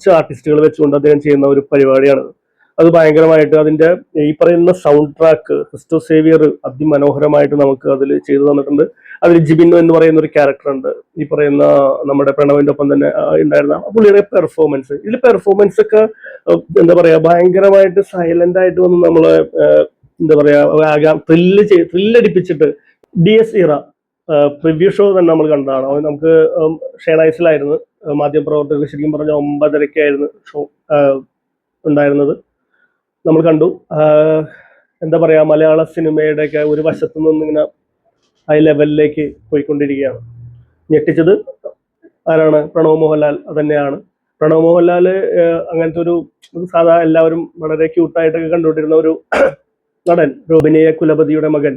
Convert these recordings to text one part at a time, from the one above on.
കുറച്ച് ആർട്ടിസ്റ്റുകൾ വെച്ചുകൊണ്ട് അദ്ദേഹം ചെയ്യുന്ന ഒരു പരിപാടിയാണ്. അത് ഭയങ്കരമായിട്ട് അതിന്റെ ഈ പറയുന്ന സൗണ്ട് ട്രാക്ക് ക്രിസ്റ്റോ സേവിയർ അതിമനോഹരമായിട്ട് നമുക്ക് അതിൽ ചെയ്തു തന്നിട്ടുണ്ട്. അതിൽ ജിബിന്നു എന്ന് പറയുന്ന ഒരു ക്യാരക്ടർ ഉണ്ട്. ഈ പറയുന്ന നമ്മുടെ പ്രണവിന്റെ ഒപ്പം തന്നെ ഉണ്ടായിരുന്ന പുള്ളിയുടെ പെർഫോമൻസ് ഇതിൽ പെർഫോമൻസ് ഒക്കെ എന്താ പറയാ ഭയങ്കരമായിട്ട് സൈലന്റ് ആയിട്ട് വന്ന് നമ്മളെ എന്താ പറയാ ത്രില്ല് ത്രില്ലടിപ്പിച്ചിട്ട് ഡി എസ് ഇറ പ്രിവ്യൂ ഷോ തന്നെ നമ്മൾ കണ്ടതാണ്. അത് നമുക്ക് ഉം, ഷേണൈസിലായിരുന്നു മാധ്യമപ്രവർത്തകർ ശരിക്കും പറഞ്ഞ ഒമ്പതരക്കായിരുന്നു ഷോ ഉണ്ടായിരുന്നത്. നമ്മൾ കണ്ടു. എന്താ പറയാ മലയാള സിനിമയുടെ ഒക്കെ ഒരു വശത്തു നിന്ന് ഇങ്ങനെ ഹൈ ലെവലിലേക്ക് പോയിക്കൊണ്ടിരിക്കുകയാണ്. ഞെട്ടിച്ചത് ആരാണ്? പ്രണവ് മോഹൻലാൽ തന്നെയാണ്. പ്രണവ് മോഹൻലാൽ അങ്ങനത്തെ ഒരു ഒരു സാധാ എല്ലാവരും വളരെ ക്യൂട്ടായിട്ടൊക്കെ കണ്ടുകൊണ്ടിരുന്ന ഒരു നടൻ രോബിനിയ കുലപതിയുടെ മകൻ.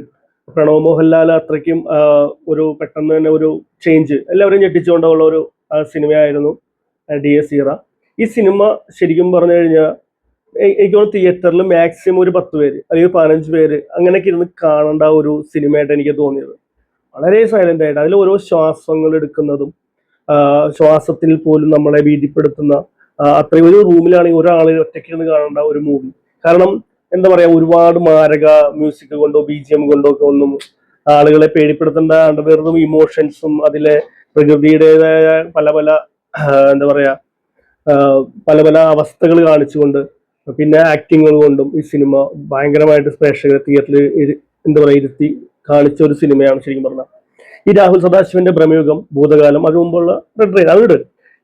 പ്രണവ് മോഹൻലാൽ അത്രയ്ക്കും ഒരു പെട്ടെന്ന് തന്നെ ഒരു ചേഞ്ച് എല്ലാവരും ഞെട്ടിച്ചുകൊണ്ടുള്ള ഒരു സിനിമയായിരുന്നു ഡി എസ് ഈറ. ഈ സിനിമ ശരിക്കും പറഞ്ഞു കഴിഞ്ഞാൽ എനിക്ക് തോന്നുന്നു തിയേറ്ററിൽ മാക്സിമം ഒരു പത്ത് പേര് അല്ലെങ്കിൽ പതിനഞ്ച് പേര് അങ്ങനെയൊക്കെ ഇരുന്ന് കാണേണ്ട ഒരു സിനിമയായിട്ട് എനിക്ക് തോന്നിയത്. വളരെ സൈലന്റ് ആയിട്ട് അതിൽ ഓരോ ശ്വാസങ്ങൾ എടുക്കുന്നതും ശ്വാസത്തിൽ പോലും നമ്മളെ ഭീതിപ്പെടുത്തുന്ന അത്രയും ഒരു റൂമിലാണെങ്കിൽ ഒരാൾ ഒറ്റയ്ക്ക് ഇരുന്ന് കാണേണ്ട ഒരു മൂവി കാരണം എന്താ പറയാ ഒരുപാട് മാരക മ്യൂസിക് കൊണ്ടോ ബി ജി എം കൊണ്ടോ ഒക്കെ ഒന്നും ആളുകളെ പേടിപ്പെടുത്തേണ്ട വെറും ഇമോഷൻസും അതിലെ പ്രകൃതിയുടേതായ പല പല എന്താ പറയാ പല പല അവസ്ഥകൾ കാണിച്ചുകൊണ്ട് പിന്നെ ആക്ടിങ്ങുകൾ കൊണ്ടും ഈ സിനിമ ഭയങ്കരമായിട്ട് പ്രേക്ഷകരെ തിയേറ്ററിൽ എന്താ പറയാ ഇരുത്തി കാണിച്ച ഒരു സിനിമയാണ് ശരിക്കും പറഞ്ഞാൽ ഈ രാഹുൽ സദാശിവന്റെ ഭ്രമയുഗം ഭൂതകാലം അത് മുമ്പുള്ള റെഡ് ട്രെയിൻ അത്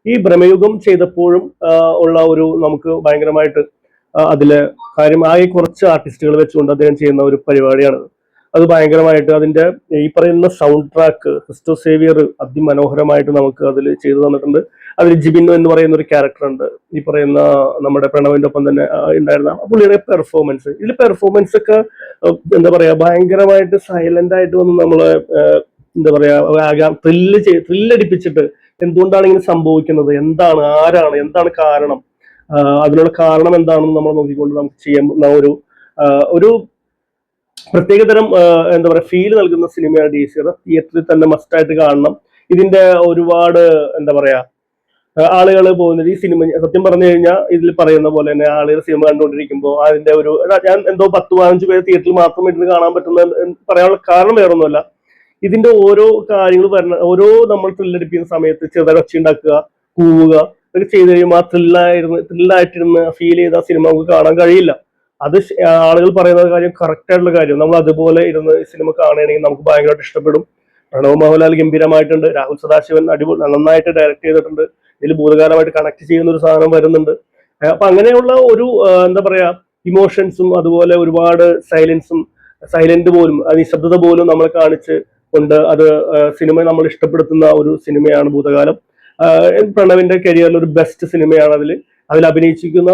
ഈ ഭ്രമയുഗം ചെയ്തപ്പോഴും ഉള്ള ഒരു നമുക്ക് ഭയങ്കരമായിട്ട് അതിലെ കാര്യമായി കുറച്ച് ആർട്ടിസ്റ്റുകൾ വെച്ചുകൊണ്ട് അദ്ദേഹം ചെയ്യുന്ന ഒരു പരിപാടിയാണ്. അത് ഭയങ്കരമായിട്ട് അതിന്റെ ഈ പറയുന്ന സൗണ്ട് ട്രാക്ക് ക്രിസ്റ്റോ സേവിയർ അതിമനോഹരമായിട്ട് നമുക്ക് അതിൽ ചെയ്തു തന്നിട്ടുണ്ട്. അതിൽ ജിബിന്നു എന്ന് പറയുന്ന ഒരു ക്യാരക്ടർ ഉണ്ട്. ഈ പറയുന്ന നമ്മുടെ പ്രണവിന്റെ ഒപ്പം തന്നെ ഉണ്ടായിരുന്ന പുള്ളിയുടെ പെർഫോമൻസ് ഇതിൽ പെർഫോമൻസ് ഒക്കെ എന്താ പറയാ ഭയങ്കരമായിട്ട് സൈലന്റ് ആയിട്ട് വന്ന് നമ്മളെ എന്താ പറയാ ത്രില്ല് ത്രില്ലടിപ്പിച്ചിട്ട് എന്തുകൊണ്ടാണ് ഇങ്ങനെ സംഭവിക്കുന്നത്? എന്താണ് ആരാണ് എന്താണ് കാരണം? അതിനുള്ള കാരണം എന്താണെന്ന് നമ്മൾ നോക്കിക്കൊണ്ട് നമുക്ക് ചെയ്യാം ഒരു ഒരു പ്രത്യേകതരം എന്താ പറയുക ഫീൽ നൽകുന്ന സിനിമയാണ് ഡി സി തിയേറ്ററിൽ തന്നെ മസ്റ്റായിട്ട് കാണണം. ഇതിന്റെ ഒരുപാട് എന്താ പറയാ ആളുകൾ പോകുന്നത് ഈ സിനിമ സത്യം പറഞ്ഞു കഴിഞ്ഞാൽ ഇതിൽ പറയുന്ന പോലെ തന്നെ ആളുകൾ സിനിമ കണ്ടുകൊണ്ടിരിക്കുമ്പോൾ അതിന്റെ ഒരു ഞാൻ എന്തോ പത്ത് പതിനഞ്ച് പേര് തിയേറ്ററിൽ മാത്രം ഇരുന്ന് കാണാൻ പറ്റുന്ന പറയാനുള്ള കാരണം വേറൊന്നുമല്ല. ഇതിന്റെ ഓരോ കാര്യങ്ങൾ വരണ ഓരോ നമ്മൾ ത്രില്ലടിപ്പിക്കുന്ന സമയത്ത് ചെറുതായി ഒച്ച ഉണ്ടാക്കുക കൂവുക ഇതൊക്കെ ചെയ്ത് കഴിയുമ്പോൾ ആ ത്രില്ലായിരുന്നു ത്രില്ലായിട്ടിരുന്ന് ഫീൽ ചെയ്ത ആ സിനിമ നമുക്ക് കാണാൻ കഴിയില്ല. അത് ആളുകൾ പറയുന്ന കാര്യം കറക്റ്റ് ആയിട്ടുള്ള കാര്യം. നമ്മൾ അതുപോലെ ഇരുന്ന് സിനിമ കാണുകയാണെങ്കിൽ നമുക്ക് ഭയങ്കരമായിട്ട് ഇഷ്ടപ്പെടും. പ്രണവ് മോഹൻലാൽ ഗംഭീരമായിട്ടുണ്ട്. രാഹുൽ സദാശിവൻ അടിപൊളി നന്നായിട്ട് ഡയറക്ട് ചെയ്തിട്ടുണ്ട്. ഇതിൽ ഭൂതകാലമായിട്ട് കണക്ട് ചെയ്യുന്ന ഒരു സാധനം വരുന്നുണ്ട്. അപ്പൊ അങ്ങനെയുള്ള ഒരു എന്താ പറയാ ഇമോഷൻസും അതുപോലെ ഒരുപാട് സൈലൻസും സൈലന്റ് പോലും നിശബ്ദത പോലും നമ്മൾ കാണിച്ച് കൊണ്ട് അത് സിനിമ നമ്മൾ ഇഷ്ടപ്പെടുത്തുന്ന ഒരു സിനിമയാണ് ഭൂതകാലം. പ്രണവിന്റെ കരിയറിൽ ഒരു ബെസ്റ്റ് സിനിമയാണ് അതിൽ അതിൽ അഭിനയിച്ചിരിക്കുന്ന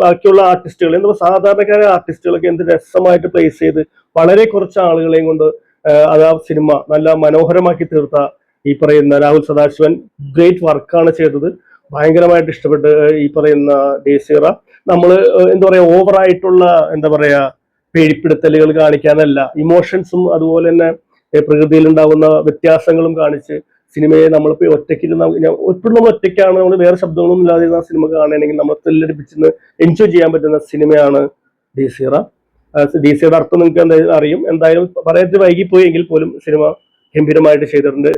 ബാക്കിയുള്ള ആർട്ടിസ്റ്റുകൾ എന്താ പറയുക സാധാരണക്കാരായ ആർട്ടിസ്റ്റുകളൊക്കെ എന്ത് രസമായിട്ട് പ്ലേസ് ചെയ്ത് വളരെ കുറച്ച് ആളുകളെയും കൊണ്ട് അത് ആ സിനിമ നല്ല മനോഹരമാക്കി തീർത്ത ഈ പറയുന്ന രാഹുൽ സദാശിവൻ ഗ്രേറ്റ് വർക്കാണ് ചെയ്തത്. ഭയങ്കരമായിട്ട് ഇഷ്ടപ്പെട്ട് ഈ പറയുന്ന ഡേസിറ നമ്മൾ എന്താ പറയാ ഓവറായിട്ടുള്ള എന്താ പറയാ പേടിപ്പെടുത്തലുകൾ കാണിക്കാനല്ല ഇമോഷൻസും അതുപോലെ തന്നെ പ്രകൃതിയിൽ ഉണ്ടാകുന്ന വ്യത്യാസങ്ങളും കാണിച്ച് സിനിമയെ നമ്മളിപ്പോൾ ഒറ്റയ്ക്കിരുന്ന എപ്പോഴും നമ്മൾ ഒറ്റയ്ക്കാണ്. നമ്മൾ വേറെ ശബ്ദങ്ങളൊന്നും ഇല്ലാതിരുന്ന സിനിമ കാണുകയാണെങ്കിൽ നമ്മൾ തെല്ലടിപ്പിച്ച് എൻജോയ് ചെയ്യാൻ പറ്റുന്ന സിനിമയാണ് ഡി സിറ ഡി സിയുടെ അർത്ഥം നിങ്ങൾക്ക് എന്തായാലും അറിയും. എന്തായാലും പറയാത്ത വൈകിപ്പോയെങ്കിൽ പോലും സിനിമ ഗംഭീരമായിട്ട് ചെയ്തിട്ടുണ്ട്.